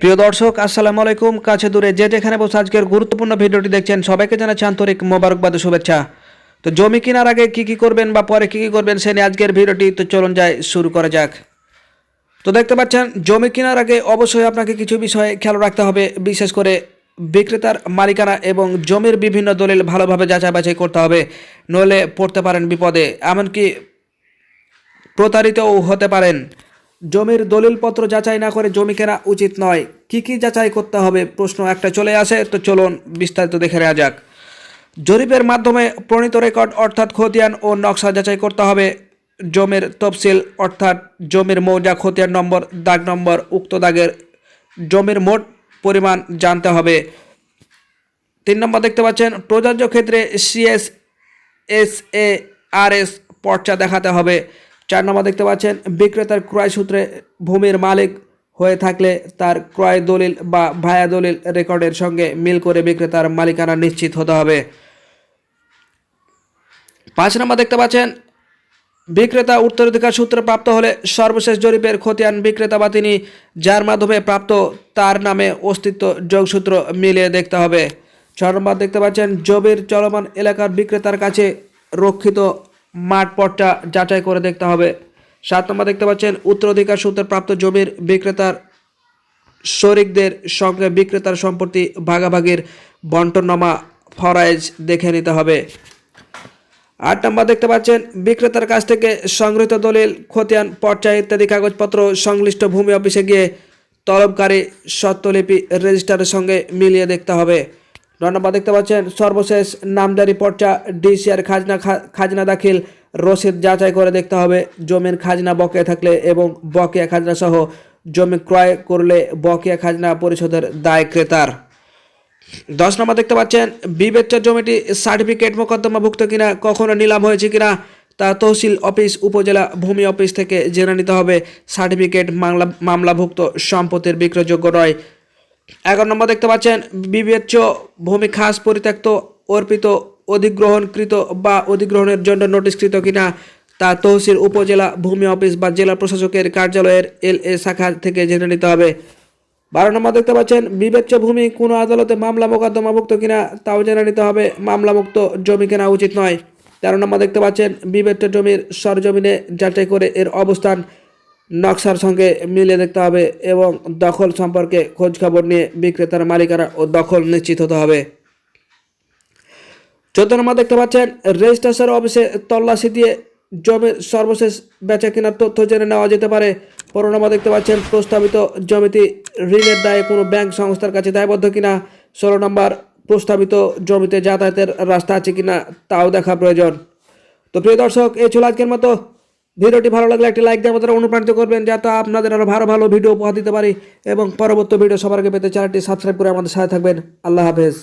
প্রিয় দর্শক, আসসালামু আলাইকুম। কাছে দূরে যে যেখানে বসে আজকের গুরুত্বপূর্ণ ভিডিওটি দেখছেন, সবাইকে জানাচ্ছি আন্তরিক মোবারকবাদ শুভেচ্ছা। তো জমি কেনার আগে কি কি করবেন বা পরে কি কি করবেন সে নিয়ে আজকের ভিডিওটি, তো চলুন যাই, শুরু করা যাক। তো দেখতে পাচ্ছেন, জমি কেনার আগে অবশ্যই আপনাকে কিছু বিষয়ে খেয়াল রাখতে হবে, বিশেষ করে বিক্রেতার মালিকানা এবং জমির বিভিন্ন দলিল ভালোভাবে যাচাই বাছাই করতে হবে, নইলে পড়তে পারেন বিপদে, এমনকি প্রতারিতও হতে পারেন। জমির দলিলপত্র যাচাই না করে জমি কেনা উচিত নয়। কি কি যাচাই করতে হবে? প্রশ্ন একটা চলে আসে, তো চলুন বিস্তারিত দেখে নেওয়া যাক। জরিপের মাধ্যমে প্রণীত রেকর্ড অর্থাৎ খতিয়ান ও নকশা যাচাই করতে হবে। জমির তফসিল অর্থাৎ জমির মৌজা খতিয়ান নম্বর, দাগ নম্বর, উক্ত দাগের জমির মোট পরিমাণ জানতে হবে। তিন নম্বর দেখতে পাচ্ছেন, প্রযোজ্য ক্ষেত্রে CS S A R S পর্চা দেখাতে হবে। চার নম্বর দেখতে পাচ্ছেন, বিক্রেতার ক্রয় সূত্রে ভূমির মালিক হয়ে থাকলে তার ক্রয় দলিল বা ভায়া দলিল রেকর্ডের সঙ্গে মিল করে বিক্রেতার মালিকানা নিশ্চিত হতে হবে। পাঁচ নম্বর দেখতে পাচ্ছেন, বিক্রেতা উত্তরাধিকার সূত্রে প্রাপ্ত হলে সর্বশেষ জরিপের খতিয়ান বিক্রেতা বা তিনি, যার মাধ্যমে প্রাপ্ত তার নামে অস্তিত্ব যোগসূত্র মিলিয়ে দেখতে হবে। ছয় নম্বর দেখতে পাচ্ছেন, জমির চলমান এলাকার বিক্রেতার কাছে রক্ষিত মাঠ পট্টা যাচাই করে দেখতে হবে। সাত নম্বর দেখতে পাচ্ছেন, উত্তরাধিকার সূত্রে প্রাপ্ত জমির বিক্রেতার শরিকদের সঙ্গে বিক্রেতার সম্পত্তি ভাগাভাগির বন্টননামা ফরাইজ দেখে নিতে হবে। আট নম্বর দেখতে পাচ্ছেন, বিক্রেতার কাছ থেকে সংগৃহীত দলিল, খতিয়ান, পর্চা ইত্যাদি কাগজপত্র, সংশ্লিষ্ট ভূমি অফিসে গিয়ে তলবকারী স্বত্বলিপি রেজিস্টারের সঙ্গে মিলিয়ে দেখতে হবে। নয় নম্বর দেখতে পাচ্ছেন, সর্বশেষ নামদারি পর্চা ডিসিআর খাজনা খাজনা দাখিল রসিদ যাচাই করে দেখতে হবে। জমির খাজনা বকেয়া থাকলে এবং বকেয়া খাজনা সহ জমি ক্রয় করলে বকেয়া খাজনা পরিশোধের দায় ক্রেতার। দশ নম্বর দেখতে পাচ্ছেন, বিবেচ্য জমিটি সার্টিফিকেট মোকদ্দমাভুক্ত কিনা, কখনো নিলাম হয়েছে কিনা, তা তহসিল অফিস উপজেলা ভূমি অফিস থেকে জেনে নিতে হবে। সার্টিফিকেট মামলা, মামলাভুক্ত সম্পত্তির বিক্রয়যোগ্য নয়। এগারো নম্বর দেখতে পাচ্ছেন, বিবেচ্য ভূমি খাস পরিত্যক্ত, অর্পিত, অধিগ্রহণকৃত বা অধিগ্রহণের জন্য নোটিশকৃত কিনা তা তহসিল উপজেলা ভূমি অফিস বা জেলা প্রশাসকের কার্যালয়ের এল এ শাখা থেকে জেনে নিতে হবে। বারো নম্বর দেখতে পাচ্ছেন, বিবেচ্য ভূমি কোনো আদালতে মামলা মোকদ্দমাভুক্ত কিনা তাও জেনে নিতে হবে। মামলামুক্ত জমি কেনা উচিত নয়। তেরো নম্বর দেখতে পাচ্ছেন, বিবেচ্য জমির সরজমিনে যাচাই করে এর অবস্থান নকশার সঙ্গে মিলিয়ে দেখতে হবে এবং দখল সম্পর্কে খোঁজ খবর নিয়ে বিক্রেতার মালিকানা ও দখল নিশ্চিত হতে হবে। চোদ্দ নম্বর দেখতে পাচ্ছেন রেজিস্ট্রেশন অফিসে তল্লাশি দিয়ে জমির সর্বশেষ বেচা কেনার তথ্য জেনে নেওয়া যেতে পারে। পনেরো নম্বর দেখতে পাচ্ছেন, প্রস্তাবিত জমিটি ঋণের দায়ে কোনো ব্যাংক সংস্থার কাছে দায়বদ্ধ কিনা। ষোলো নম্বর, প্রস্তাবিত জমিতে যাতায়াতের রাস্তা আছে কিনা তাও দেখা প্রয়োজন। তো প্রিয় দর্শক, এই ছিল আজকের মতো। ভিডিওটি ভালো লাগলে একটি লাইক দিয়ে আমাদের অনুপ্রাণিত করবেন, যাতে আপনাদের আরও ভালো ভালো ভিডিও উপহার দিতে পারি। এবং পরবর্তী ভিডিও সবার আগে পেতে চ্যানেলটি সাবস্ক্রাইব করে আমাদের সাথে থাকবেন। আল্লাহ হাফেজ।